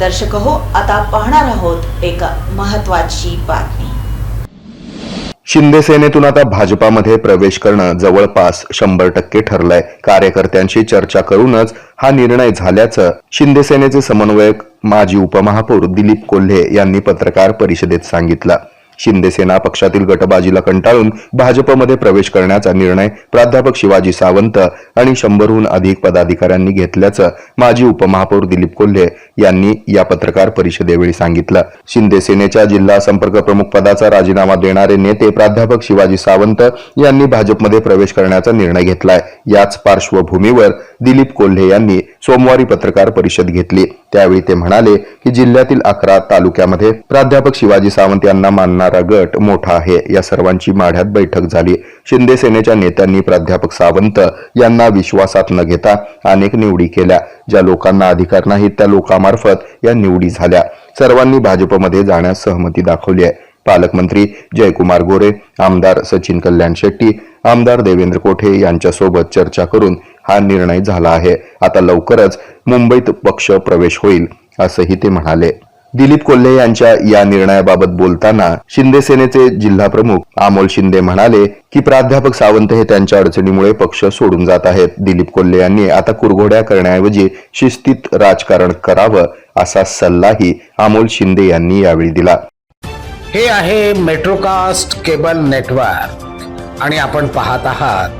दर्शक हो आता पाहणार आहोत एक महत्वाची बातमी. शिंदे सेनेतून आता भाजपामध्ये प्रवेश करणं जवळपास शंभर टक्के ठरलंय. कार्यकर्त्यांशी चर्चा करूनच हा निर्णय झाल्याचं शिंदे सेनेचे समन्वयक माजी उपमहापौर दिलीप कोल्हे यांनी पत्रकार परिषदेत सांगितलं. शिंदे सेना पक्षातील गटबाजीला कंटाळून भाजपमध्ये प्रवेश करण्याचा निर्णय प्राध्यापक शिवाजी सावंत आणि शंभरहून अधिक पदाधिकाऱ्यांनी घेतल्याचं माजी उपमहापौर दिलीप कोल्हे यांनी या पत्रकार परिषदेवेळी सांगितलं. शिंदे सेनेच्या जिल्हा संपर्क प्रमुख पदाचा राजीनामा देणारे नेते प्राध्यापक शिवाजी सावंत यांनी भाजपमध्ये प्रवेश करण्याचा निर्णय घेतलाय. याच पार्श्वभूमीवर दिलीप कोल्हे यांनी सोमवारी पत्रकार परिषद घेतली. त्यावेळी ते म्हणाले की जिल्ह्यातील अकरा तालुक्यामध्ये प्राध्यापक शिवाजी सावंत यांना मानणारा गट मोठा आहे. या सर्वांची माढ्यात बैठक झाली. शिंदे सेनेच्या नेत्यांनी प्राध्यापक सावंत यांना विश्वासात न घेता अनेक निवडी केल्या. ज्या लोकांना अधिकार नाहीत त्या लोकांमार्फत या निवडी झाल्या. सर्वांनी भाजपमध्ये जाण्यास सहमती दाखवली आहे. पालकमंत्री जयकुमार गोरे आमदार सचिन कल्याण शेट्टी आमदार देवेंद्र कोठे यांच्यासोबत चर्चा करून हा निर्णय झाला आहे. आता लवकरच मुंबईत पक्ष प्रवेश होईल असंही ते म्हणाले. दिलीप कोल्हे यांच्या या निर्णयाबाबत बोलताना शिंदे सेनेचे जिल्हा प्रमुख अमोल शिंदे म्हणाले की प्राध्यापक सावंत हे त्यांच्या अडचणीमुळे पक्ष सोडून जात आहेत. दिलीप कोल्हे यांनी आता कुरघोड्या करण्याऐवजी शिस्तीत राजकारण करावं असा सल्लाही अमोल शिंदे यांनी यावेळी दिला. हे आहे मेट्रोकास्ट केबल नेटवर्क आणि आपण पाहत आहात